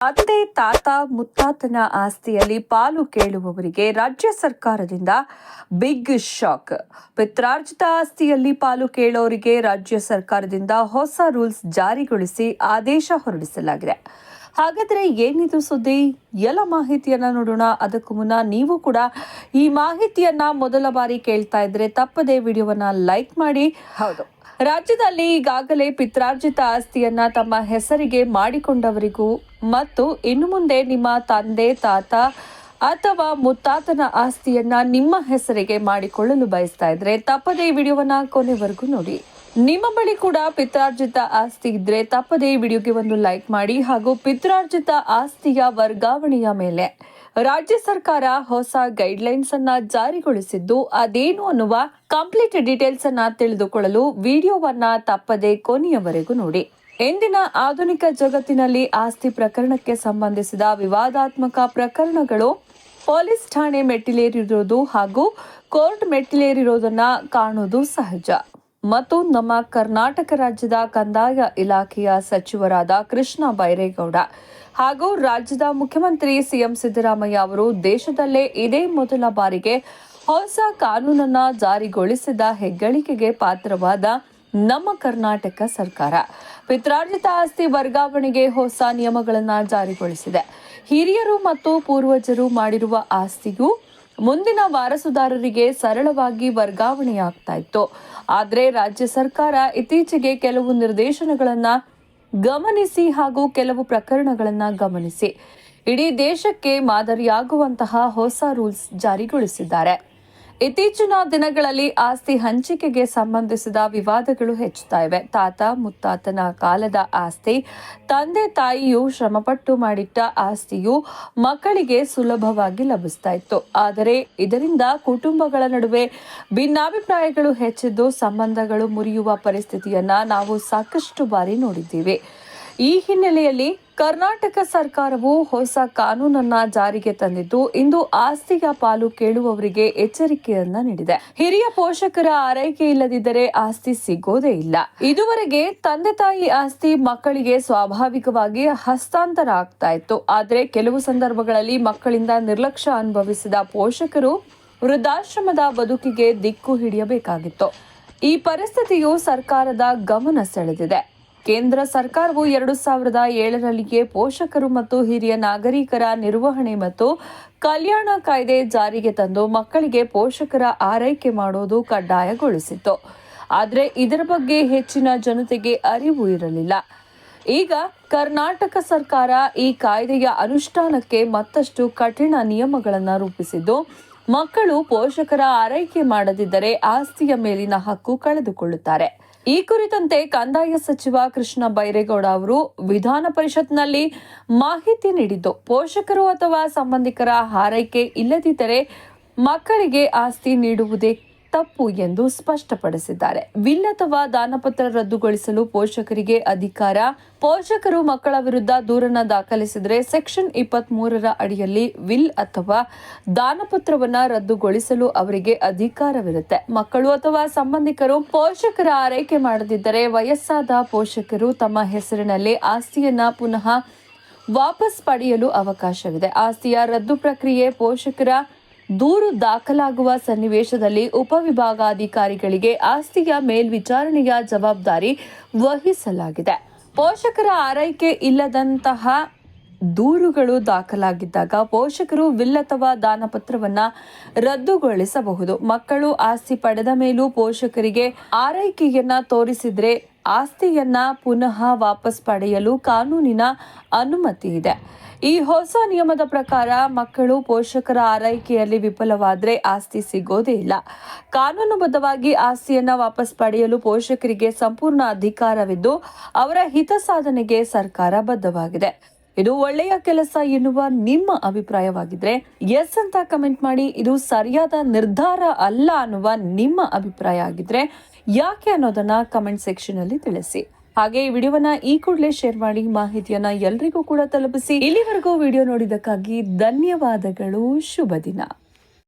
ತಂದೆ ತಾತ, ಮುತ್ತಾತನ ಆಸ್ತಿಯಲ್ಲಿ ಪಾಲು ಕೇಳುವವರಿಗೆ ರಾಜ್ಯ ಸರ್ಕಾರದಿಂದ ಬಿಗ್ ಶಾಕ್. ಪಿತ್ರಾರ್ಜಿತ ಆಸ್ತಿಯಲ್ಲಿ ಪಾಲು ಕೇಳೋರಿಗೆ ರಾಜ್ಯ ಸರ್ಕಾರದಿಂದ ಹೊಸ ರೂಲ್ಸ್ ಜಾರಿಗೊಳಿಸಿ ಆದೇಶ ಹೊರಡಿಸಲಾಗಿದೆ. ಹಾಗಾದ್ರೆ ಏನಿದು ಸುದ್ದಿ? ಎಲ್ಲ ಮಾಹಿತಿಯನ್ನ ನೋಡೋಣ. ಅದಕ್ಕೂ ಮುನ್ನ ನೀವು ಕೂಡ ಈ ಮಾಹಿತಿಯನ್ನ ಮೊದಲ ಬಾರಿ ಕೇಳ್ತಾ ಇದ್ರೆ ತಪ್ಪದೇ ವಿಡಿಯೋವನ್ನ ಲೈಕ್ ಮಾಡಿ. ಹೌದು. ರಾಜ್ಯದಲ್ಲಿ ಈಗಾಗಲೇ ಪಿತ್ರಾರ್ಜಿತ ಆಸ್ತಿಯನ್ನ ತಮ್ಮ ಹೆಸರಿಗೆ ಮಾಡಿಕೊಂಡವರಿಗೂ ಮತ್ತು ಇನ್ನು ಮುಂದೆ ನಿಮ್ಮ ತಂದೆ ತಾತ ಅಥವಾ ಮುತ್ತಾತನ ಆಸ್ತಿಯನ್ನ ನಿಮ್ಮ ಹೆಸರಿಗೆ ಮಾಡಿಕೊಳ್ಳಲು ಬಯಸ್ತಾ ಇದ್ರೆ ತಪ್ಪದೇ ಈ ವಿಡಿಯೋವನ್ನ ಕೊನೆವರೆಗೂ ನೋಡಿ. ನಿಮ್ಮ ಬಳಿ ಕೂಡ ಪಿತ್ರಾರ್ಜಿತ ಆಸ್ತಿ ಇದ್ರೆ ತಪ್ಪದೇ ವಿಡಿಯೋಗೆ ಒಂದು ಲೈಕ್ ಮಾಡಿ ಹಾಗೂ ಪಿತ್ರಾರ್ಜಿತ ಆಸ್ತಿಯ ವರ್ಗಾವಣೆಯ ಮೇಲೆ ರಾಜ್ಯ ಸರ್ಕಾರ ಹೊಸ ಗೈಡ್ಲೈನ್ಸ್ ಅನ್ನ ಜಾರಿಗೊಳಿಸಿದ್ದು ಅದೇನು ಅನ್ನುವ ಕಂಪ್ಲೀಟ್ ಡೀಟೇಲ್ಸ್ ಅನ್ನ ತಿಳಿದುಕೊಳ್ಳಲು ವಿಡಿಯೋವನ್ನ ತಪ್ಪದೆ ಕೊನೆಯವರೆಗೂ ನೋಡಿ. ಇಂದಿನ ಆಧುನಿಕ ಜಗತ್ತಿನಲ್ಲಿ ಆಸ್ತಿ ಪ್ರಕರಣಕ್ಕೆ ಸಂಬಂಧಿಸಿದ ವಿವಾದಾತ್ಮಕ ಪ್ರಕರಣಗಳು ಪೊಲೀಸ್ ಠಾಣೆ ಮೆಟ್ಟಿಲೇರಿರೋದು ಹಾಗೂ ಕೋರ್ಟ್ ಮೆಟ್ಟಿಲೇರಿರೋದನ್ನ ಕಾಣುವುದು ಸಹಜ. ಮತ್ತು ನಮ್ಮ ಕರ್ನಾಟಕ ರಾಜ್ಯದ ಕಂದಾಯ ಇಲಾಖೆಯ ಸಚಿವರಾದ ಕೃಷ್ಣ ಬೈರೇಗೌಡ ಹಾಗೂ ರಾಜ್ಯದ ಮುಖ್ಯಮಂತ್ರಿ ಸಿಎಂ ಸಿದ್ದರಾಮಯ್ಯ ಅವರು ದೇಶದಲ್ಲೇ ಇದೇ ಮೊದಲ ಬಾರಿಗೆ ಹೊಸ ಕಾನೂನನ್ನ ಜಾರಿಗೊಳಿಸಿದ ಹೆಗ್ಗಳಿಕೆಗೆ ಪಾತ್ರವಾದ ನಮ್ಮ ಕರ್ನಾಟಕ ಸರ್ಕಾರ. ಪಿತ್ರಾರ್ಜಿತ ಆಸ್ತಿ ವರ್ಗಾವಣೆಗೆ ಹೊಸ ನಿಯಮಗಳನ್ನು ಜಾರಿಗೊಳಿಸಿದೆ. ಹಿರಿಯರು ಮತ್ತು ಪೂರ್ವಜರು ಮಾಡಿರುವ ಆಸ್ತಿಯು ಮುಂದಿನ ವಾರಸುದಾರರಿಗೆ ಸರಳವಾಗಿ ವರ್ಗಾವಣೆಯಾಗ್ತಾ ಇತ್ತು. ಆದರೆ ರಾಜ್ಯ ಸರ್ಕಾರ ಇತ್ತೀಚೆಗೆ ಕೆಲವು ನಿರ್ದೇಶನಗಳನ್ನ ಗಮನಿಸಿ ಹಾಗೂ ಕೆಲವು ಪ್ರಕರಣಗಳನ್ನ ಗಮನಿಸಿ. ಇಡೀ ದೇಶಕ್ಕೆ ಮಾದರಿಯಾಗುವಂತಹ ಹೊಸ ರೂಲ್ಸ್ ಜಾರಿಗೊಳಿಸಿದ್ದಾರೆ. ಇತ್ತೀಚಿನ ದಿನಗಳಲ್ಲಿ ಆಸ್ತಿ ಹಂಚಿಕೆಗೆ ಸಂಬಂಧಿಸಿದ ವಿವಾದಗಳು ಹೆಚ್ಚುತ್ತಾ ಇವೆ ತಾತ, ಮುತ್ತಾತನ ಕಾಲದ ಆಸ್ತಿ, ತಂದೆ, ತಾಯಿಯು ಶ್ರಮಪಟ್ಟು ಮಾಡಿಟ್ಟ ಆಸ್ತಿಯು ಮಕ್ಕಳಿಗೆ ಸುಲಭವಾಗಿ ಲಭಿಸ್ತಾ ಇತ್ತು. ಆದರೆ ಇದರಿಂದ ಕುಟುಂಬಗಳ ನಡುವೆ ಭಿನ್ನಾಭಿಪ್ರಾಯಗಳು ಹೆಚ್ಚಿದ್ದು, ಸಂಬಂಧಗಳು ಮುರಿಯುವ ಪರಿಸ್ಥಿತಿಯನ್ನ ನಾವು ಸಾಕಷ್ಟು ಬಾರಿ ನೋಡಿದ್ದೀವಿ. ಈ ಹಿನ್ನೆಲೆಯಲ್ಲಿ ಕರ್ನಾಟಕ ಸರ್ಕಾರವು ಹೊಸ ಕಾನೂನನ್ನ ಜಾರಿಗೆ ತಂದಿದ್ದು, ಇಂದು ಆಸ್ತಿಯ ಪಾಲು ಕೇಳುವವರಿಗೆ ಎಚ್ಚರಿಕೆಯನ್ನ ನೀಡಿದೆ. ಹಿರಿಯ ಪೋಷಕರ ಆರೈಕೆ ಇಲ್ಲದಿದ್ದರೆ ಆಸ್ತಿ ಸಿಗೋದೇ ಇಲ್ಲ. ಇದುವರೆಗೆ ತಂದೆ ತಾಯಿ ಆಸ್ತಿ ಮಕ್ಕಳಿಗೆ ಸ್ವಾಭಾವಿಕವಾಗಿ ಹಸ್ತಾಂತರ ಆಗ್ತಾ ಇತ್ತು. ಆದರೆ ಕೆಲವು ಸಂದರ್ಭಗಳಲ್ಲಿ ಮಕ್ಕಳಿಂದ ನಿರ್ಲಕ್ಷ್ಯ ಅನುಭವಿಸಿದ ಪೋಷಕರು ವೃದ್ಧಾಶ್ರಮದ ಬದುಕಿಗೆ ದಿಕ್ಕು ಹಿಡಿಯಬೇಕಾಗಿತ್ತು. ಈ ಪರಿಸ್ಥಿತಿಯು ಸರ್ಕಾರದ ಗಮನ ಸೆಳೆದಿದೆ. ಕೇಂದ್ರ ಸರ್ಕಾರವು ಎರಡು ಸಾವಿರದ ಏಳರಲ್ಲಿಯೇ ಪೋಷಕರು ಮತ್ತು ಹಿರಿಯ ನಾಗರಿಕರ ನಿರ್ವಹಣೆ ಮತ್ತು ಕಲ್ಯಾಣ ಕಾಯ್ದೆ ಜಾರಿಗೆ ತಂದು ಮಕ್ಕಳಿಗೆ ಪೋಷಕರ ಆರೈಕೆ ಮಾಡೋದು ಕಡ್ಡಾಯಗೊಳಿಸಿತ್ತು. ಆದರೆ ಇದರ ಬಗ್ಗೆ ಹೆಚ್ಚಿನ ಜನತೆಗೆ ಅರಿವು ಇರಲಿಲ್ಲ. ಈಗ ಕರ್ನಾಟಕ ಸರ್ಕಾರ ಈ ಕಾಯ್ದೆಯ ಅನುಷ್ಠಾನಕ್ಕೆ ಮತ್ತಷ್ಟು ಕಠಿಣ ನಿಯಮಗಳನ್ನು ರೂಪಿಸಿದ್ದು, ಮಕ್ಕಳು ಪೋಷಕರ ಆರೈಕೆ ಮಾಡದಿದ್ದರೆ ಆಸ್ತಿಯ ಮೇಲಿನ ಹಕ್ಕು ಕಳೆದುಕೊಳ್ಳುತ್ತಾರೆ. ಈ ಕುರಿತಂತೆ ಕಂದಾಯ ಸಚಿವ ಕೃಷ್ಣ ಬೈರೇಗೌಡ ಅವರು ವಿಧಾನ ಪರಿಷತ್ನಲ್ಲಿ ಮಾಹಿತಿ ನೀಡಿದ್ದು, ಪೋಷಕರು ಅಥವಾ ಸಂಬಂಧಿಕರ ಹಾರೈಕೆ ಇಲ್ಲದಿದ್ದರೆ ಮಕ್ಕಳಿಗೆ ಆಸ್ತಿ ನೀಡುವುದೇ ತಪ್ಪು ಎಂದು ಸ್ಪಷ್ಟಪಡಿಸಿದ್ದಾರೆ. ವಿಲ್ ಅಥವಾ ದಾನಪತ್ರ ರದ್ದುಗೊಳಿಸಲು ಪೋಷಕರಿಗೆ ಅಧಿಕಾರ. ಪೋಷಕರು ಮಕ್ಕಳ ವಿರುದ್ಧ ದೂರನ ದಾಖಲಿಸಿದರೆ ಸೆಕ್ಷನ್ ಇಪ್ಪತ್ತ್ ಮೂರರ ಅಡಿಯಲ್ಲಿ ವಿಲ್ ಅಥವಾ ದಾನಪತ್ರವನ್ನ ರದ್ದುಗೊಳಿಸಲು ಅವರಿಗೆ ಅಧಿಕಾರವಿರುತ್ತೆ. ಮಕ್ಕಳು ಅಥವಾ ಸಂಬಂಧಿಕರು ಪೋಷಕರ ಆರೈಕೆ ಮಾಡದಿದ್ದರೆ ವಯಸ್ಸಾದ ಪೋಷಕರು ತಮ್ಮ ಹೆಸರಿನಲ್ಲಿ ಆಸ್ತಿಯನ್ನ ಪುನಃ ವಾಪಸ್ ಪಡೆಯಲು ಅವಕಾಶವಿದೆ. ಆಸ್ತಿಯ ರದ್ದು ಪ್ರಕ್ರಿಯೆ ಪೋಷಕರ ದೂರು ದಾಖಲಾಗುವ ಸನ್ನಿವೇಶದಲ್ಲಿ ಉಪವಿಭಾಗಾಧಿಕಾರಿಗಳಿಗೆ ಆಸ್ತಿಯ ಮೇಲ್ವಿಚಾರಣೆಯ ಜವಾಬ್ದಾರಿ ವಹಿಸಲಾಗಿದೆ. ಪೋಷಕರ ಆರೈಕೆ ಇಲ್ಲದಂತಹ ದೂರುಗಳು ದಾಖಲಾಗಿದ್ದಾಗ ಪೋಷಕರು ವಿಲ್ ಅಥವಾ ದಾನಪತ್ರವನ್ನು ರದ್ದುಗೊಳಿಸಬಹುದು. ಮಕ್ಕಳು ಆಸ್ತಿ ಪಡೆದ ಮೇಲೂ ಪೋಷಕರಿಗೆ ಆರೈಕೆಯನ್ನ ತೋರಿಸಿದ್ರೆ ಆಸ್ತಿಯನ್ನ ಪುನಃ ವಾಪಸ್ ಪಡೆಯಲು ಕಾನೂನಿನ ಅನುಮತಿ ಇದೆ. ಈ ಹೊಸ ನಿಯಮದ ಪ್ರಕಾರ ಮಕ್ಕಳು ಪೋಷಕರ ಆರೈಕೆಯಲ್ಲಿ ವಿಫಲವಾದರೆ ಆಸ್ತಿ ಸಿಗೋದೇ ಇಲ್ಲ. ಕಾನೂನುಬದ್ಧವಾಗಿ ಆಸ್ತಿಯನ್ನ ವಾಪಸ್ ಪಡೆಯಲು ಪೋಷಕರಿಗೆ ಸಂಪೂರ್ಣ ಅಧಿಕಾರವಿದ್ದು, ಅವರ ಹಿತ ಸಾಧನೆಗೆ ಸರ್ಕಾರ ಬದ್ಧವಾಗಿದೆ. ಇದು ಒಳ್ಳೆಯ ಕೆಲಸ ಎನ್ನುವ ನಿಮ್ಮ ಅಭಿಪ್ರಾಯವಾಗಿದ್ರೆ ಎಸ್ ಅಂತ ಕಮೆಂಟ್ ಮಾಡಿ. ಇದು ಸರಿಯಾದ ನಿರ್ಧಾರ ಅಲ್ಲ ಅನ್ನುವ ನಿಮ್ಮ ಅಭಿಪ್ರಾಯ ಆಗಿದ್ರೆ ಯಾಕೆ ಅನ್ನೋದನ್ನ ಕಮೆಂಟ್ ಸೆಕ್ಷನ್ ಅಲ್ಲಿ ತಿಳಿಸಿ. ಹಾಗೆ ಈ ವಿಡಿಯೋವನ್ನ ಈ ಕೂಡಲೇ ಶೇರ್ ಮಾಡಿ ಮಾಹಿತಿಯನ್ನ ಎಲ್ರಿಗೂ ಕೂಡ ತಲುಪಿಸಿ. ಇಲ್ಲಿವರೆಗೂ ವಿಡಿಯೋ ನೋಡಿದಕ್ಕಾಗಿ ಧನ್ಯವಾದಗಳು. ಶುಭ ದಿನ.